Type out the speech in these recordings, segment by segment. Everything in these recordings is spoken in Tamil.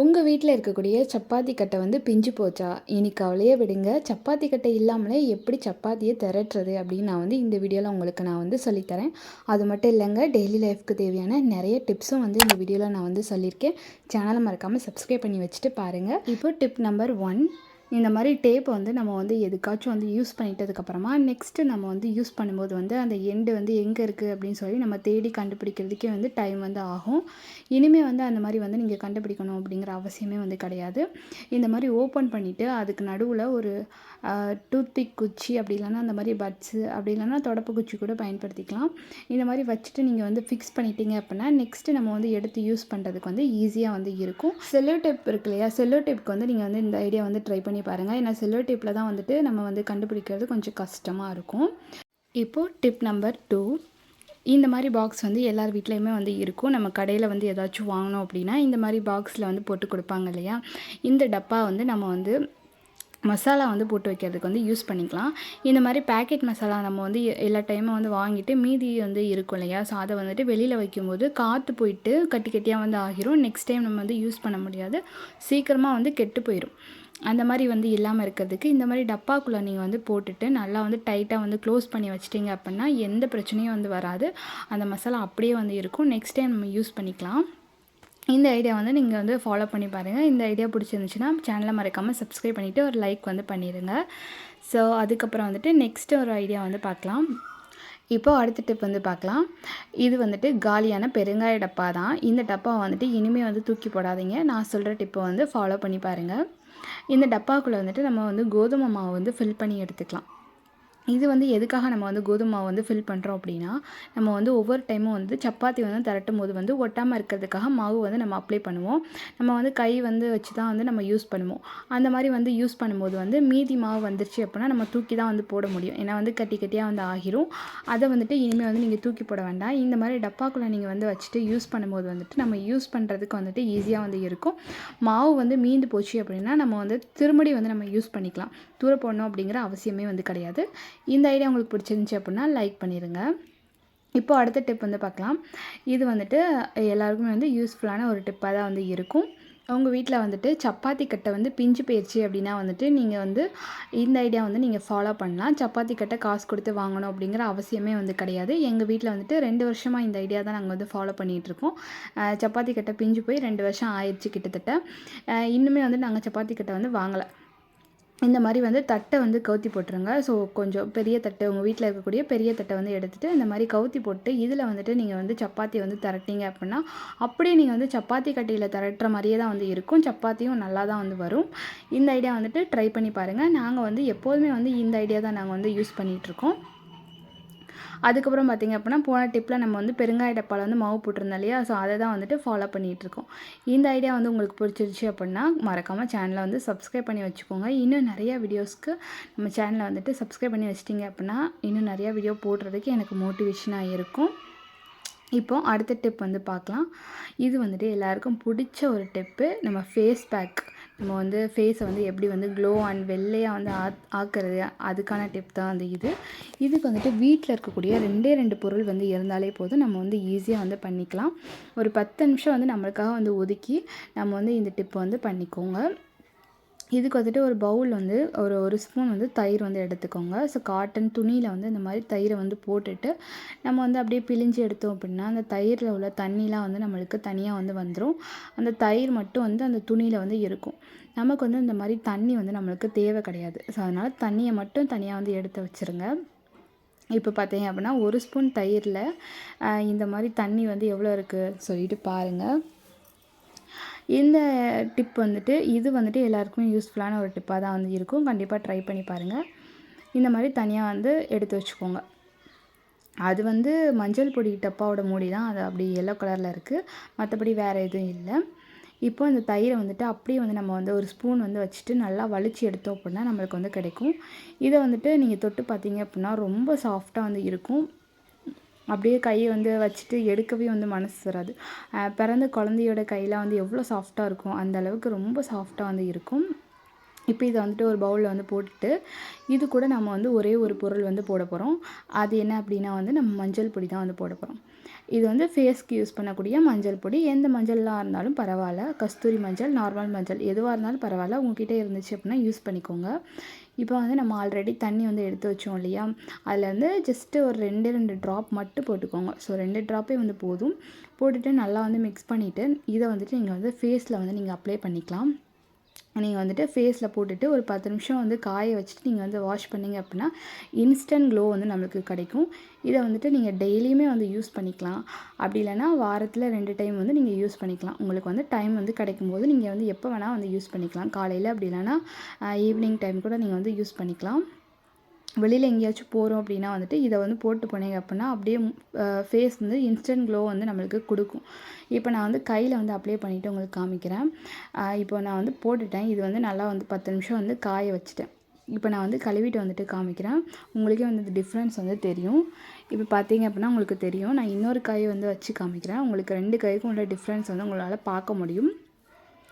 உங்கள் வீட்டில் இருக்கக்கூடிய சப்பாத்தி கட்டை வந்து பிஞ்சு போச்சா? இனி கவலையே விடுங்க. சப்பாத்தி கட்டை இல்லாமலே எப்படி சப்பாத்தியை திரட்டுறது அப்படின்னு நான் வந்து இந்த வீடியோவில் உங்களுக்கு நான் வந்து சொல்லித்தரேன். அது மட்டும் இல்லைங்க டெய்லி லைஃப்க்கு தேவையான நிறைய டிப்ஸும் வந்து இந்த வீடியோவில் நான் வந்து சொல்லியிருக்கேன். சேனலை மறக்காமல் சப்ஸ்கிரைப் பண்ணி வச்சுட்டு பாருங்கள் இப்போ டிப் நம்பர் ஒன் இந்த மாதிரி டேப்பை வந்து நம்ம வந்து எதுக்காச்சும் வந்து யூஸ் பண்ணிட்டதுக்கப்புறமா நெக்ஸ்ட்டு நம்ம வந்து யூஸ் பண்ணும்போது வந்து அந்த எண்டு வந்து எங்கே இருக்குது அப்படின்னு சொல்லி நம்ம தேடி கண்டுபிடிக்கிறதுக்கே வந்து டைம் வந்து ஆகும். இனிமேல் வந்து அந்த மாதிரி வந்து நீங்கள் கண்டுபிடிக்கணும் அப்படிங்கிற அவசியமே வந்து கிடையாது. இந்த மாதிரி ஓப்பன் பண்ணிவிட்டு அதுக்கு நடுவில் ஒரு டூத்பிக் குச்சி அப்படி இல்லைன்னா அந்த மாதிரி பட்ஸு அப்படி இல்லைன்னா தொடப்பு குச்சி கூட பயன்படுத்திக்கலாம். இந்த மாதிரி வச்சுட்டு நீங்கள் வந்து ஃபிக்ஸ் பண்ணிட்டீங்க அப்படின்னா நெக்ஸ்ட்டு நம்ம வந்து எடுத்து யூஸ் பண்ணுறதுக்கு வந்து ஈஸியாக வந்து இருக்கும். செல்லோ டேப் இருக்கு இல்லையா? செல்லோ டேப்க்கு வந்து நீங்கள் வந்து இந்த ஐடியா வந்து ட்ரை பண்ணி பாருங்கள் ஏன்னா சில்வர் டிப்பில் தான் வந்துட்டு நம்ம வந்து கண்டுபிடிக்கிறது கொஞ்சம் கஷ்டமாக இருக்கும். இப்போது டிப் நம்பர் டூ இந்த மாதிரி பாக்ஸ் வந்து எல்லார் வீட்லேயுமே வந்து இருக்கும். நம்ம கடையில் வந்து ஏதாச்சும் வாங்கினோம் அப்படின்னா இந்த மாதிரி பாக்ஸில் வந்து போட்டு கொடுப்பாங்க இல்லையா? இந்த டப்பா வந்து நம்ம வந்து மசாலா வந்து போட்டு வைக்கிறதுக்கு வந்து யூஸ் பண்ணிக்கலாம். இந்த மாதிரி பேக்கெட் மசாலா நம்ம வந்து எல்லா டைமும் வந்து வாங்கிட்டு மீதி வந்து இருக்கும் இல்லையா? ஸோ அதை வந்துட்டு வெளியில் வைக்கும்போது காற்று போயிட்டு கட்டி கட்டியாக வந்து ஆகிரும். நெக்ஸ்ட் டைம் நம்ம வந்து யூஸ் பண்ண முடியாது. சீக்கிரமாக வந்து கெட்டு போயிடும் அந்த மாதிரி வந்து இல்லாமல் இருக்கிறதுக்கு இந்த மாதிரி டப்பாக்குள்ளே நீங்கள் வந்து போட்டுட்டு நல்லா வந்து டைட்டாக வந்து க்ளோஸ் பண்ணி வச்சிட்டிங்க அப்படின்னா எந்த பிரச்சனையும் வந்து வராது. அந்த மசாலா அப்படியே வந்து இருக்கும். நெக்ஸ்ட் டைம் நம்ம யூஸ் பண்ணிக்கலாம். இந்த ஐடியா வந்து நீங்கள் வந்து ஃபாலோ பண்ணி பாருங்கள் இந்த ஐடியா பிடிச்சிருந்துச்சுன்னா சேனலை மறக்காமல் சப்ஸ்கிரைப் பண்ணிவிட்டு ஒரு லைக் வந்து பண்ணிடுங்க ஸோ அதுக்கப்புறம் வந்துட்டு நெக்ஸ்ட்டு ஒரு ஐடியா வந்து பார்க்கலாம். இப்போ அடுத்த டிப் வந்து பார்க்கலாம். இது வந்துட்டு காலியான பெருங்காய டப்பா தான் இந்த டப்பா வந்துட்டு இனிமேல் வந்து தூக்கி போடாதீங்க. நான் சொல்கிற டிப்பை வந்து ஃபாலோ பண்ணி பாருங்கள் இந்த டப்பாக்குள்ளே வந்துட்டு நம்ம வந்து கோதுமை மாவு வந்து ஃபில் பண்ணி எடுத்துக்கலாம். இது வந்து எதுக்காக நம்ம வந்து கோதுமை மாவு வந்து ஃபில் பண்ணுறோம் அப்படின்னா நம்ம வந்து ஒவ்வொரு டைமும் வந்து சப்பாத்தி வந்து திரட்டும் போது வந்து ஒட்டாமல் இருக்கிறதுக்காக மாவு வந்து நம்ம அப்ளை பண்ணுவோம். நம்ம வந்து கை வந்து வச்சு தான் வந்து நம்ம யூஸ் பண்ணுவோம். அந்த மாதிரி வந்து யூஸ் பண்ணும்போது வந்து மீதி மாவு வந்துருச்சு அப்படின்னா நம்ம தூக்கி தான் வந்து போட முடியும். ஏன்னா வந்து கட்டி கட்டியாக வந்து ஆகிரும். அதை வந்துட்டு இனிமேல் வந்து நீங்கள் தூக்கி போட வேண்டாம். இந்த மாதிரி டப்பாக்குள்ளே நீங்கள் வந்து வச்சுட்டு யூஸ் பண்ணும்போது வந்துட்டு நம்ம யூஸ் பண்ணுறதுக்கு வந்துட்டு ஈஸியாக வந்து இருக்கும். மாவு வந்து மீந்து போச்சு அப்படின்னா நம்ம வந்து திரும்படி வந்து நம்ம யூஸ் பண்ணிக்கலாம். தூர போடணும் அப்படிங்கிற அவசியமே வந்து கிடையாது. இந்த ஐடியா உங்களுக்கு பிடிச்சிருந்துச்சி அப்படின்னா லைக் பண்ணிடுங்க இப்போ அடுத்த டிப் வந்து பார்க்கலாம். இது வந்துட்டு எல்லாருக்குமே வந்து யூஸ்ஃபுல்லான ஒரு டிப்பாக தான் வந்து இருக்கும். உங்கள் வீட்டில் வந்துட்டு சப்பாத்தி கட்டை வந்து பிஞ்சு போயிடுச்சு அப்படின்னா வந்துட்டு நீங்கள் வந்து இந்த ஐடியா வந்து நீங்கள் ஃபாலோ பண்ணலாம். சப்பாத்தி கட்டை காசு கொடுத்து வாங்கணும் அப்படிங்கிற அவசியமே வந்து கிடையாது. எங்கள் வீட்டில் வந்துட்டு ரெண்டு வருஷமாக இந்த ஐடியா தான் நாங்கள் வந்து ஃபாலோ பண்ணிகிட்ருக்கோம் சப்பாத்தி கட்டை பிஞ்சு போய் ரெண்டு வருஷம் ஆயிடுச்சு கிட்டத்தட்ட. இன்னுமே வந்து நாங்கள் சப்பாத்தி கட்டை வந்து வாங்கலை. இந்த மாதிரி வந்து தட்டை வந்து கவுத்தி போட்டுருங்க. ஸோ கொஞ்சம் பெரிய தட்டு உங்கள் வீட்டில் இருக்கக்கூடிய பெரிய தட்டை வந்து எடுத்துகிட்டு இந்த மாதிரி கவுத்தி போட்டு இதில் வந்துட்டு நீங்கள் வந்து சப்பாத்தி வந்து திரட்டிங்க அப்படின்னா அப்படியே நீங்கள் வந்து சப்பாத்தி கட்டியில் திரட்டுற மாதிரியே தான் வந்து இருக்கும். சப்பாத்தியும் நல்லா தான் வந்து வரும். இந்த ஐடியா வந்துட்டு ட்ரை பண்ணி பாருங்கள் நாங்கள் வந்து எப்போதுமே வந்து இந்த ஐடியா தான் நாங்கள் வந்து யூஸ் பண்ணிகிட்ருக்கோம் அதுக்கப்புறம் பார்த்திங்க அப்படின்னா போன டிப்பில் நம்ம வந்து பெருங்காய டப்பாவில் வந்து மாவு போட்டிருந்தோம் இல்லையா? ஸோ அதை தான் வந்துட்டு ஃபாலோ பண்ணிகிட்ருக்கோம் இந்த ஐடியா வந்து உங்களுக்கு பிடிச்சிருச்சு அப்படின்னா மறக்காமல் சேனலை வந்து சப்ஸ்கிரைப் பண்ணி வச்சுக்கோங்க. இன்னும் நிறையா வீடியோஸ்க்கு நம்ம சேனலை வந்துட்டு சப்ஸ்கிரைப் பண்ணி வச்சிட்டிங்க அப்படின்னா இன்னும் நிறையா வீடியோ போடுறதுக்கு எனக்கு மோட்டிவேஷனாக இருக்கும். இப்போது அடுத்த டிப் வந்து பார்க்கலாம். இது வந்துட்டு எல்லாருக்கும் பிடிச்ச ஒரு டிப்பு நம்ம ஃபேஸ் பேக் நம்ம வந்து ஃபேஸை வந்து எப்படி வந்து க்ளோ அண்ட் வெள்ளையாக வந்து ஆ ஆக்கிறது அதுக்கான டிப் தான் வந்து இது. இதுக்கு வந்துட்டு வீட்டில் இருக்கக்கூடிய ரெண்டே ரெண்டு பொருள் வந்து இருந்தாலே போதும். நம்ம வந்து ஈஸியாக வந்து பண்ணிக்கலாம். ஒரு பத்து நிமிஷம் வந்து நம்மளுக்காக வந்து ஒதுக்கி நம்ம வந்து இந்த டிப்பை வந்து பண்ணிக்கோங்க. இதுக்கு வந்துட்டு ஒரு பவுல் வந்து ஒரு ஒரு ஸ்பூன் வந்து தயிர் வந்து எடுத்துக்கோங்க. ஸோ காட்டன் துணியில் வந்து இந்த மாதிரி தயிரை வந்து போட்டுட்டு நம்ம வந்து அப்படியே பிழிஞ்சு எடுத்தோம் அப்படின்னா அந்த தயிரில் உள்ள தண்ணிலாம் வந்து நம்மளுக்கு தனியாக வந்து வந்துடும் அந்த தயிர் மட்டும் வந்து அந்த துணியில் வந்து இருக்கும். நமக்கு வந்து இந்த மாதிரி தண்ணி வந்து நம்மளுக்கு தேவை கிடையாது. ஸோ அதனால் தண்ணியை மட்டும் தனியாக வந்து எடுத்து வச்சுருங்க. இப்போ பார்த்தீங்க அப்படின்னா ஒரு ஸ்பூன் தயிரில் இந்த மாதிரி தண்ணி வந்து எவ்வளோ இருக்குது சொல்லிட்டு பாருங்கள் இந்த டிப் வந்துட்டு இது வந்துட்டு எல்லாருக்குமே யூஸ்ஃபுல்லான ஒரு டிப்பாக தான் வந்து இருக்கும். கண்டிப்பாக ட்ரை பண்ணி பாருங்கள் இந்த மாதிரி தனியாக வந்து எடுத்து வச்சுக்கோங்க. அது வந்து மஞ்சள் பொடி டப்பாவோட மூடி தான். அது அப்படி எல்லோ கலரில் இருக்குது மற்றபடி வேறு எதுவும் இல்லை. இப்போ இந்த தயிரை வந்துட்டு அப்படியே வந்து நம்ம வந்து ஒரு ஸ்பூன் வந்து வச்சுட்டு நல்லா வலிச்சு எடுத்தோம் அப்படின்னா நம்மளுக்கு வந்து கிடைக்கும். இதை வந்துட்டு நீங்கள் தொட்டு பார்த்தீங்க அப்படின்னா ரொம்ப சாஃப்டாக வந்து இருக்கும். அப்படியே கையை வந்து வச்சுட்டு எடுக்கவே வந்து மனசு வராது. பிறந்த குழந்தையோட கையில் வந்து எவ்வளோ சாஃப்டாக இருக்கும்? அந்த அளவுக்கு ரொம்ப சாஃப்டாக வந்து இருக்கும். இப்போ இதை வந்துட்டு ஒரு பவுலில் வந்து போட்டுட்டு இது கூட நம்ம வந்து ஒரே ஒரு பொருள் வந்து போட போகிறோம் அது என்ன அப்படின்னா வந்து நம்ம மஞ்சள் பொடி தான் வந்து போட போகிறோம் இது வந்து ஃபேஸ்க்கு யூஸ் பண்ணக்கூடிய மஞ்சள் பொடி. எந்த மஞ்சள்லாம் இருந்தாலும் பரவாயில்ல. கஸ்தூரி மஞ்சள் நார்மல் மஞ்சள் எதுவாக இருந்தாலும் பரவாயில்ல. உங்ககிட்ட இருந்துச்சு அப்படின்னா யூஸ் பண்ணிக்கோங்க. இப்போ வந்து நம்ம ஆல்ரெடி தண்ணி வந்து எடுத்து வச்சோம் இல்லையா? அதில் வந்து ஜஸ்ட்டு ஒரு ரெண்டு ரெண்டு ட்ராப் மட்டும் போட்டுக்கோங்க. ஸோ ரெண்டு ட்ராப்பே வந்து போதும். போட்டுட்டு நல்லா வந்து மிக்ஸ் பண்ணிவிட்டு இதை வந்துட்டு நீங்கள் வந்து ஃபேஸில் வந்து நீங்கள் அப்ளை பண்ணிக்கலாம். நீங்கள் வந்துட்டு ஃபேஸில் போட்டுட்டு ஒரு பத்து நிமிஷம் வந்து காய வச்சுட்டு நீங்கள் வந்து வாஷ் பண்ணிங்க அப்படின்னா இன்ஸ்டன்ட் க்ளோ வந்து நம்மளுக்கு கிடைக்கும். இதை வந்துட்டு நீங்கள் டெய்லியுமே வந்து யூஸ் பண்ணிக்கலாம். அப்படி இல்லைனா வாரத்தில் ரெண்டு டைம் வந்து நீங்கள் யூஸ் பண்ணிக்கலாம். உங்களுக்கு வந்து டைம் வந்து கிடைக்கும் போது நீங்கள் வந்து எப்போ வேணால் வந்து யூஸ் பண்ணிக்கலாம். காலையில் அப்படி இல்லைனா ஈவினிங் டைம் கூட நீங்கள் வந்து யூஸ் பண்ணிக்கலாம். வெளியில் எங்கேயாச்சும் போகிறோம் அப்படின்னா வந்துட்டு இதை வந்து போட்டு போனீங்க அப்படின்னா அப்படியே ஃபேஸ் வந்து இன்ஸ்டன்ட் க்ளோ வந்து நம்மளுக்கு கொடுக்கும். இப்போ நான் வந்து கையில் வந்து அப்ளை பண்ணிவிட்டு உங்களுக்கு காமிக்கிறேன். இப்போ நான் வந்து போட்டுட்டேன். இது வந்து நல்லா வந்து பத்து நிமிஷம் வந்து காய வச்சுட்டேன். இப்போ நான் வந்து கழுவிட்டு வந்துட்டு காமிக்கிறேன். உங்களுக்கே வந்து டிஃப்ரென்ஸ் வந்து தெரியும். இப்போ பார்த்தீங்க அப்படின்னா உங்களுக்கு தெரியும். நான் இன்னொரு காயை வந்து வச்சு காமிக்கிறேன். உங்களுக்கு ரெண்டு கைக்கும் உள்ள டிஃப்ரென்ஸ் வந்து உங்களால் பார்க்க முடியும்.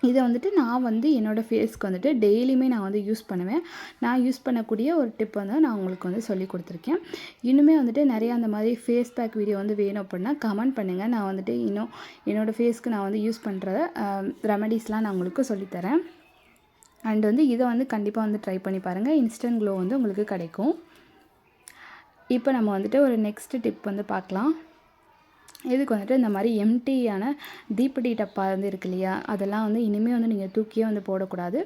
இதை வந்துட்டு நான் வந்து என்னோடய ஃபேஸ்க்கு வந்துட்டு டெய்லியுமே நான் வந்து யூஸ் பண்ணுவேன். நான் யூஸ் பண்ணக்கூடிய ஒரு டிப் வந்து நான் உங்களுக்கு வந்து சொல்லி கொடுத்துருக்கேன். இன்னுமே வந்துட்டு நிறைய அந்த மாதிரி ஃபேஸ் பேக் வீடியோ வந்து வேணும் அப்படின்னா கமெண்ட் பண்ணுங்கள் நான் வந்துட்டு இன்னும் என்னோடய ஃபேஸ்க்கு நான் வந்து யூஸ் பண்ணுற ரெமடிஸ்லாம் நான் உங்களுக்கு சொல்லித்தரேன் அண்ட் வந்து இதை வந்து கண்டிப்பாக வந்து ட்ரை பண்ணி பாருங்கள் இன்ஸ்டன்ட் க்ளோ வந்து உங்களுக்கு கிடைக்கும். இப்போ நம்ம வந்துட்டு ஒரு நெக்ஸ்ட் டிப் வந்து பார்க்கலாம். இதுக்கு வந்துட்டு இந்த மாதிரி எம்டியான தீப்பெட்டி டப்பா வந்து இருக்கு இல்லையா? அதெல்லாம் வந்து இனிமேல் வந்து நீங்கள் தூக்கியே வந்து போடக்கூடாது.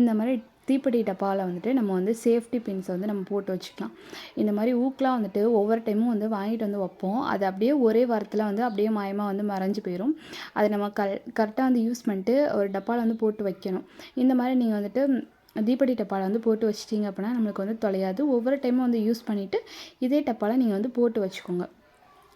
இந்த மாதிரி தீப்பெட்டி டப்பாவில் வந்துட்டு நம்ம வந்து சேஃப்டி பின்ஸ் வந்து நம்ம போட்டு வச்சுக்கலாம். இந்த மாதிரி ஊக்கெலாம் வந்துட்டு ஒவ்வொரு டைமும் வந்து வாங்கிட்டு வந்து வைப்போம். அது அப்படியே ஒரே வாரத்தில் வந்து அப்படியே மாயமாக வந்து மறைஞ்சு போயிடும் அதை நம்ம க கரெக்டாக வந்து யூஸ் பண்ணிட்டு ஒரு டப்பாவில் வந்து போட்டு வைக்கணும். இந்த மாதிரி நீங்கள் வந்துட்டு தீப்பெட்டி டப்பாவில் வந்து போட்டு வச்சிட்டிங்க அப்படின்னா நம்மளுக்கு வந்து தொலையாது. ஒவ்வொரு டைமும் வந்து யூஸ் பண்ணிவிட்டு இதே டப்பாவில் நீங்கள் வந்து போட்டு வச்சுக்கோங்க.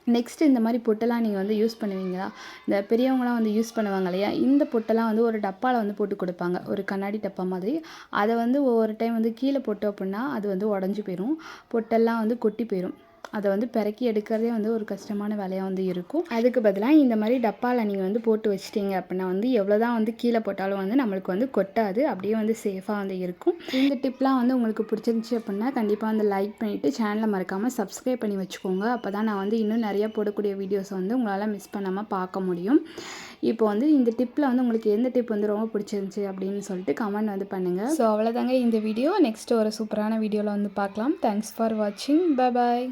நெக்ஸ்ட்டு இந்த மாதிரி பொட்டெல்லாம் நீங்கள் வந்து யூஸ் பண்ணுவீங்களா? இந்த பெரியவங்களாம் வந்து யூஸ் பண்ணுவாங்க இல்லையா? இந்த பொட்டெல்லாம் வந்து ஒரு டப்பாவில் வந்து போட்டு கொடுப்பாங்க. ஒரு கண்ணாடி டப்பா மாதிரி. அதை வந்து ஒவ்வொரு டைம் வந்து கீழே போட்டோம் அப்படின்னா அது வந்து உடஞ்சி போயிடும் பொட்டெல்லாம் வந்து கொட்டி போயிடும் அதை வந்து பிறக்கி எடுக்கிறதே வந்து ஒரு கஷ்டமான வேலையாக வந்து இருக்கும். அதுக்கு பதிலாக இந்த மாதிரி டப்பாவில் நீங்கள் வந்து போட்டு வச்சிட்டிங்க அப்படின்னா வந்து எவ்வளோ தான் வந்து கீழே போட்டாலும் வந்து நம்மளுக்கு வந்து கொட்டாது. அப்படியே வந்து சேஃபாக வந்து இருக்கும். இந்த டிப்லாம் வந்து உங்களுக்கு பிடிச்சிருந்துச்சி அப்படின்னா கண்டிப்பாக வந்து லைக் பண்ணிவிட்டு சேனலை மறக்காமல் சப்ஸ்கிரைப் பண்ணி வச்சுக்கோங்க. அப்போ தான் நான் வந்து இன்னும் நிறையா போடக்கூடிய வீடியோஸ் வந்து உங்களால் மிஸ் பண்ணாமல் பார்க்க முடியும். இப்போ வந்து இந்த டிப்பில் வந்து உங்களுக்கு எந்த டிப் வந்து ரொம்ப பிடிச்சிருந்துச்சி அப்படின்னு சொல்லிட்டு கமெண்ட் வந்து பண்ணுங்கள் ஸோ அவ்வளோதாங்க இந்த வீடியோ நெக்ஸ்ட் ஒரு சூப்பரான வீடியோவில் வந்து பார்க்கலாம். தேங்க்ஸ் ஃபார் வாட்சிங் பாய்